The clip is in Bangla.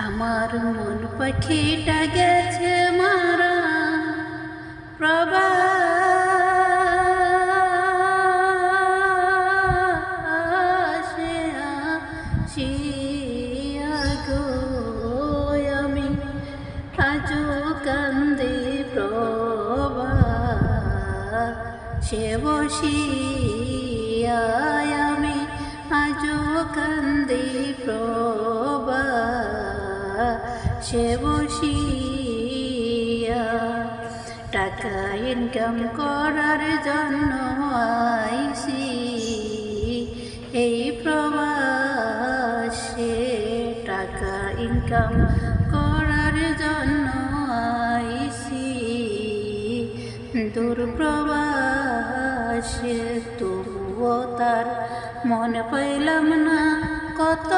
আমার মন পাখিটা গেছে মারা গো আমি আজও কান্দে প্রভা সে বসিয়া আমি আজও কান্দে প্রভা সে বসিয়া টাকা ইনকাম করার জন্য আইসি এই প্রবাসে টাকা ইনকাম করার জন্য আইসি দূর প্রবাসে তবুও তার মনে পাইলাম না কত